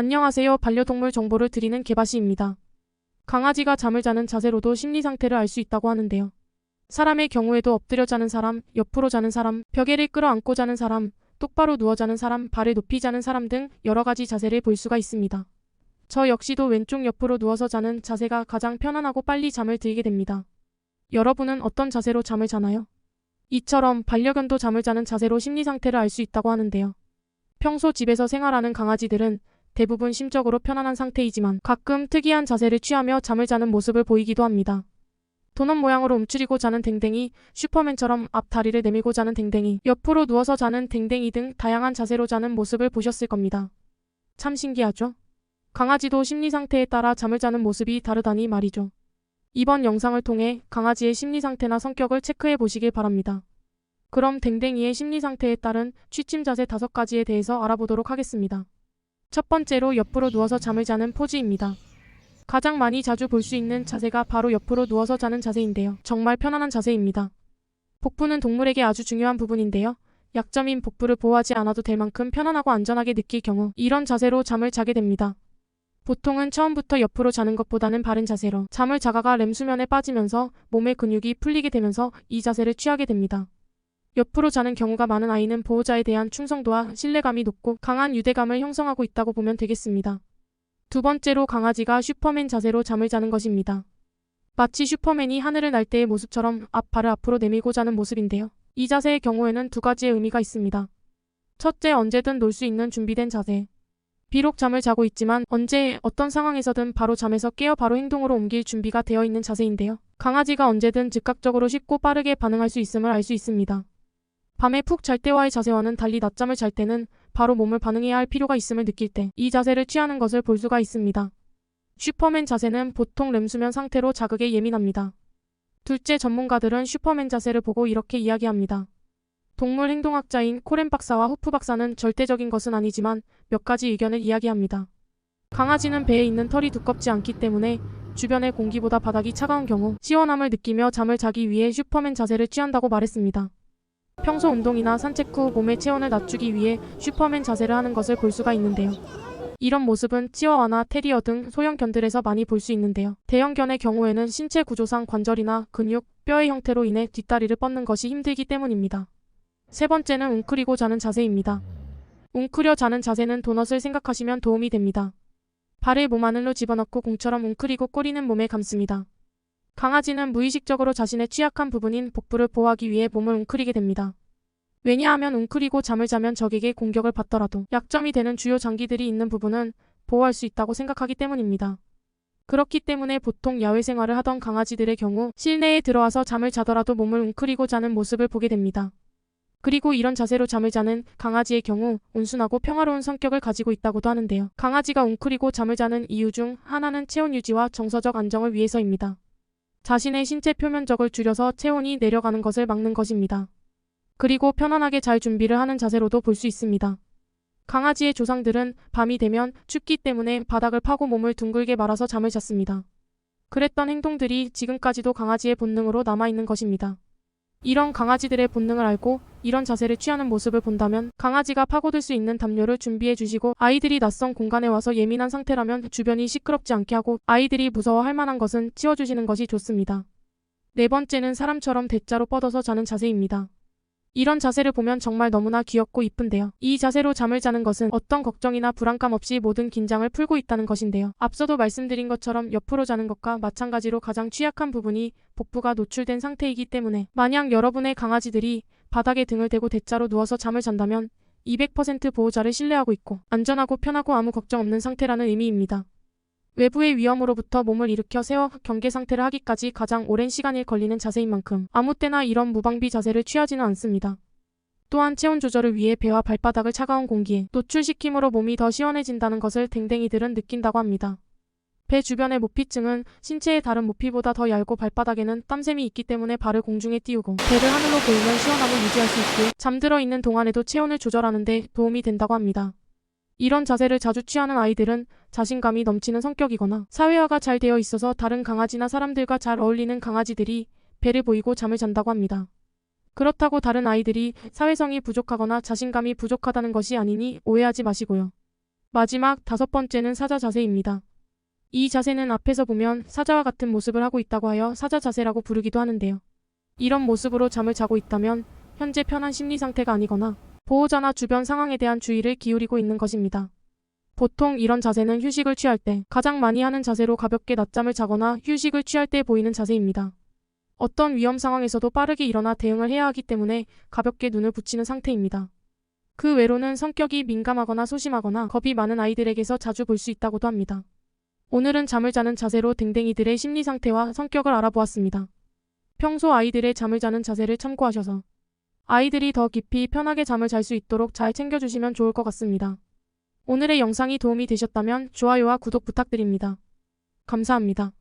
안녕하세요. 반려동물 정보를 드리는 개바시입니다. 강아지가 잠을 자는 자세로도 심리 상태를 알 수 있다고 하는데요. 사람의 경우에도 엎드려 자는 사람, 옆으로 자는 사람, 벽에를 끌어안고 자는 사람, 똑바로 누워 자는 사람, 발을 높이 자는 사람 등 여러 가지 자세를 볼 수가 있습니다. 저 역시도 왼쪽 옆으로 누워서 자는 자세가 가장 편안하고 빨리 잠을 들게 됩니다. 여러분은 어떤 자세로 잠을 자나요? 이처럼 반려견도 잠을 자는 자세로 심리 상태를 알 수 있다고 하는데요. 평소 집에서 생활하는 강아지들은 대부분 심적으로 편안한 상태이지만 가끔 특이한 자세를 취하며 잠을 자는 모습을 보이기도 합니다. 도넛 모양으로 움츠리고 자는 댕댕이, 슈퍼맨처럼 앞 다리를 내밀고 자는 댕댕이, 옆으로 누워서 자는 댕댕이 등 다양한 자세로 자는 모습을 보셨을 겁니다. 참 신기하죠? 강아지도 심리 상태에 따라 잠을 자는 모습이 다르다니 말이죠. 이번 영상을 통해 강아지의 심리 상태나 성격을 체크해 보시길 바랍니다. 그럼 댕댕이의 심리 상태에 따른 취침 자세 다섯 가지에 대해서 알아보도록 하겠습니다. 첫 번째로 옆으로 누워서 잠을 자는 포즈입니다. 가장 많이 자주 볼 수 있는 자세가 바로 옆으로 누워서 자는 자세인데요. 정말 편안한 자세입니다. 복부는 동물에게 아주 중요한 부분인데요. 약점인 복부를 보호하지 않아도 될 만큼 편안하고 안전하게 느낄 경우 이런 자세로 잠을 자게 됩니다. 보통은 처음부터 옆으로 자는 것보다는 바른 자세로 잠을 자다가 렘 수면에 빠지면서 몸의 근육이 풀리게 되면서 이 자세를 취하게 됩니다. 옆으로 자는 경우가 많은 아이는 보호자에 대한 충성도와 신뢰감이 높고 강한 유대감을 형성하고 있다고 보면 되겠습니다. 두 번째로 강아지가 슈퍼맨 자세로 잠을 자는 것입니다. 마치 슈퍼맨이 하늘을 날 때의 모습처럼 앞발을 앞으로 내밀고 자는 모습인데요. 이 자세의 경우에는 두 가지의 의미가 있습니다. 첫째, 언제든 놀 수 있는 준비된 자세. 비록 잠을 자고 있지만 언제 어떤 상황에서든 바로 잠에서 깨어 바로 행동으로 옮길 준비가 되어 있는 자세인데요. 강아지가 언제든 즉각적으로 쉽고 빠르게 반응할 수 있음을 알 수 있습니다. 밤에 푹 잘 때와의 자세와는 달리 낮잠을 잘 때는 바로 몸을 반응해야 할 필요가 있음을 느낄 때 이 자세를 취하는 것을 볼 수가 있습니다. 슈퍼맨 자세는 보통 렘수면 상태로 자극에 예민합니다. 둘째 전문가들은 슈퍼맨 자세를 보고 이렇게 이야기합니다. 동물 행동학자인 코렌 박사와 후프 박사는 절대적인 것은 아니지만 몇 가지 의견을 이야기합니다. 강아지는 배에 있는 털이 두껍지 않기 때문에 주변의 공기보다 바닥이 차가운 경우 시원함을 느끼며 잠을 자기 위해 슈퍼맨 자세를 취한다고 말했습니다. 평소 운동이나 산책 후 몸의 체온을 낮추기 위해 슈퍼맨 자세를 하는 것을 볼 수가 있는데요. 이런 모습은 치와와나 테리어 등 소형견들에서 많이 볼 수 있는데요. 대형견의 경우에는 신체 구조상 관절이나 근육, 뼈의 형태로 인해 뒷다리를 뻗는 것이 힘들기 때문입니다. 세 번째는 웅크리고 자는 자세입니다. 웅크려 자는 자세는 도넛을 생각하시면 도움이 됩니다. 발을 몸 안으로 집어넣고 공처럼 웅크리고 꼬리는 몸에 감습니다. 강아지는 무의식적으로 자신의 취약한 부분인 복부를 보호하기 위해 몸을 웅크리게 됩니다. 왜냐하면 웅크리고 잠을 자면 적에게 공격을 받더라도 약점이 되는 주요 장기들이 있는 부분은 보호할 수 있다고 생각하기 때문입니다. 그렇기 때문에 보통 야외 생활을 하던 강아지들의 경우 실내에 들어와서 잠을 자더라도 몸을 웅크리고 자는 모습을 보게 됩니다. 그리고 이런 자세로 잠을 자는 강아지의 경우 온순하고 평화로운 성격을 가지고 있다고도 하는데요. 강아지가 웅크리고 잠을 자는 이유 중 하나는 체온 유지와 정서적 안정을 위해서입니다. 자신의 신체 표면적을 줄여서 체온이 내려가는 것을 막는 것입니다. 그리고 편안하게 잘 준비를 하는 자세로도 볼 수 있습니다. 강아지의 조상들은 밤이 되면 춥기 때문에 바닥을 파고 몸을 둥글게 말아서 잠을 잤습니다. 그랬던 행동들이 지금까지도 강아지의 본능으로 남아있는 것입니다. 이런 강아지들의 본능을 알고 이런 자세를 취하는 모습을 본다면 강아지가 파고들 수 있는 담요를 준비해 주시고 아이들이 낯선 공간에 와서 예민한 상태라면 주변이 시끄럽지 않게 하고 아이들이 무서워할 만한 것은 치워주시는 것이 좋습니다. 네 번째는 사람처럼 대자로 뻗어서 자는 자세입니다. 이런 자세를 보면 정말 너무나 귀엽고 이쁜데요. 이 자세로 잠을 자는 것은 어떤 걱정이나 불안감 없이 모든 긴장을 풀고 있다는 것인데요. 앞서도 말씀드린 것처럼 옆으로 자는 것과 마찬가지로 가장 취약한 부분이 복부가 노출된 상태이기 때문에 만약 여러분의 강아지들이 바닥에 등을 대고 대자로 누워서 잠을 잔다면 200% 보호자를 신뢰하고 있고 안전하고 편하고 아무 걱정 없는 상태라는 의미입니다. 외부의 위험으로부터 몸을 일으켜 세워 경계 상태를 하기까지 가장 오랜 시간이 걸리는 자세인 만큼 아무 때나 이런 무방비 자세를 취하지는 않습니다. 또한 체온 조절을 위해 배와 발바닥을 차가운 공기에 노출시킴으로 몸이 더 시원해진다는 것을 댕댕이들은 느낀다고 합니다. 배 주변의 모피층은 신체의 다른 모피보다 더 얇고 발바닥에는 땀샘이 있기 때문에 발을 공중에 띄우고 배를 하늘로 보이면 시원함을 유지할 수 있기에 잠들어 있는 동안에도 체온을 조절하는 데 도움이 된다고 합니다. 이런 자세를 자주 취하는 아이들은 자신감이 넘치는 성격이거나 사회화가 잘 되어 있어서 다른 강아지나 사람들과 잘 어울리는 강아지들이 배를 보이고 잠을 잔다고 합니다. 그렇다고 다른 아이들이 사회성이 부족하거나 자신감이 부족하다는 것이 아니니 오해하지 마시고요. 마지막 다섯 번째는 사자 자세입니다. 이 자세는 앞에서 보면 사자와 같은 모습을 하고 있다고 하여 사자 자세라고 부르기도 하는데요. 이런 모습으로 잠을 자고 있다면 현재 편한 심리 상태가 아니거나 보호자나 주변 상황에 대한 주의를 기울이고 있는 것입니다. 보통 이런 자세는 휴식을 취할 때 가장 많이 하는 자세로 가볍게 낮잠을 자거나 휴식을 취할 때 보이는 자세입니다. 어떤 위험 상황에서도 빠르게 일어나 대응을 해야 하기 때문에 가볍게 눈을 붙이는 상태입니다. 그 외로는 성격이 민감하거나 소심하거나 겁이 많은 아이들에게서 자주 볼 수 있다고도 합니다. 오늘은 잠을 자는 자세로 댕댕이들의 심리 상태와 성격을 알아보았습니다. 평소 아이들의 잠을 자는 자세를 참고하셔서 아이들이 더 깊이 편하게 잠을 잘 수 있도록 잘 챙겨주시면 좋을 것 같습니다. 오늘의 영상이 도움이 되셨다면 좋아요와 구독 부탁드립니다. 감사합니다.